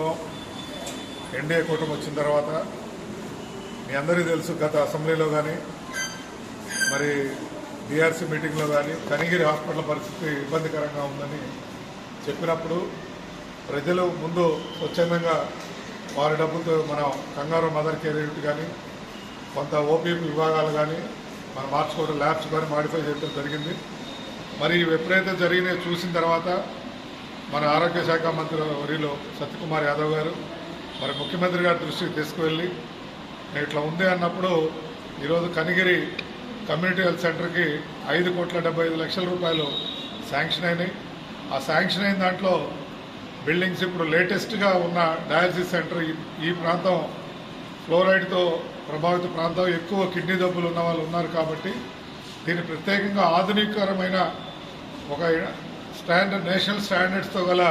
ప్రభుత్వం ఎన్డీఏ కూటమి వచ్చిన తర్వాత మీ అందరికీ తెలుసు గత అసెంబ్లీలో కానీ మరి బీఆర్సీ మీటింగ్లో కానీ కనిగిరి హాస్పిటల్ పరిస్థితి ఇబ్బందికరంగా ఉందని చెప్పినప్పుడు ప్రజలు ముందు స్వచ్ఛందంగా వారి డబ్బులతో మనం కంగారు మదర్ కేర్ యూనిట్ కానీ కొంత ఓపీఎం విభాగాలు కానీ మనం మార్చుకోవడం ల్యాబ్స్ కానీ మాడిఫై చేయడం జరిగింది. మరి ఇవి ఎప్పుడైతే జరిగినాయో చూసిన తర్వాత మన ఆరోగ్య శాఖ మంత్రి వరిలో సత్యకుమార్ యాదవ్ గారు మరి ముఖ్యమంత్రి గారి దృష్టికి తీసుకువెళ్ళి ఇట్లా ఉంది అన్నప్పుడు ఈరోజు కనిగిరి కమ్యూనిటీ హెల్త్ సెంటర్కి ఐదు కోట్ల డెబ్బై ఐదు లక్షల రూపాయలు శాంక్షన్ అయినాయి. ఆ శాంక్షన్ అయిన దాంట్లో బిల్డింగ్స్ ఇప్పుడు లేటెస్ట్గా ఉన్న డయాలసిస్ సెంటర్ ఈ- ఈ ప్రాంతం ఫ్లోరైడ్తో ప్రభావిత ప్రాంతం. ఎక్కువ కిడ్నీ జబ్బులు ఉన్న వాళ్ళు ఉన్నారు కాబట్టి దీన్ని ప్రత్యేకంగా ఆధునికరమైన ఒక స్టాండర్డ్ నేషనల్ స్టాండర్డ్స్తో గల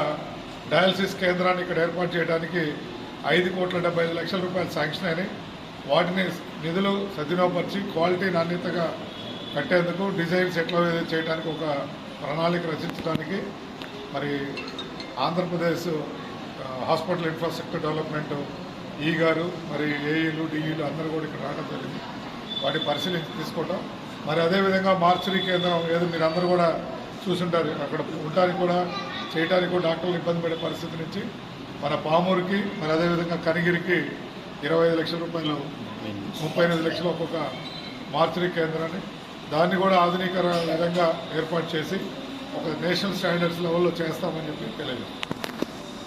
డయాలసిస్ కేంద్రాన్ని ఇక్కడ ఏర్పాటు చేయడానికి ఐదు కోట్ల డెబ్బై ఐదు లక్షల రూపాయలు శాంక్షన్ అయినాయి. వాటిని నిధులు సద్వినియోగపరిచి క్వాలిటీ నాణ్యతగా కట్టేందుకు డిజైన్స్ ఎట్లా చేయడానికి ఒక ప్రణాళిక రచించడానికి మరి ఆంధ్రప్రదేశ్ హాస్పిటల్ ఇన్ఫ్రాస్ట్రక్చర్ డెవలప్మెంట్ ఈ గారు మరి ఏఈలు డిఈలు అందరూ కూడా ఇక్కడ రావడం జరిగింది. వాటి పరిశీలించి తీసుకోవటం. మరి అదేవిధంగా మార్చురీ కేంద్రం ఏదో మీరు అందరూ కూడా చూసుంటారు. అక్కడ ఉండడానికి కూడా చేయడానికి కూడా డాక్టర్లు ఇబ్బంది పడే పరిస్థితి నుంచి మన పామూరుకి మరి అదేవిధంగా కనిగిరికి ఇరవై ఐదు లక్షల రూపాయలు ముప్పై ఎనిమిది లక్షలు ఒక్కొక్క మార్చరీ కేంద్రాన్ని దాన్ని కూడా ఆధునీకరణ విధంగా ఏర్పాటు చేసి ఒక నేషనల్ స్టాండర్డ్స్ లెవెల్లో చేస్తామని చెప్పి తెలియదు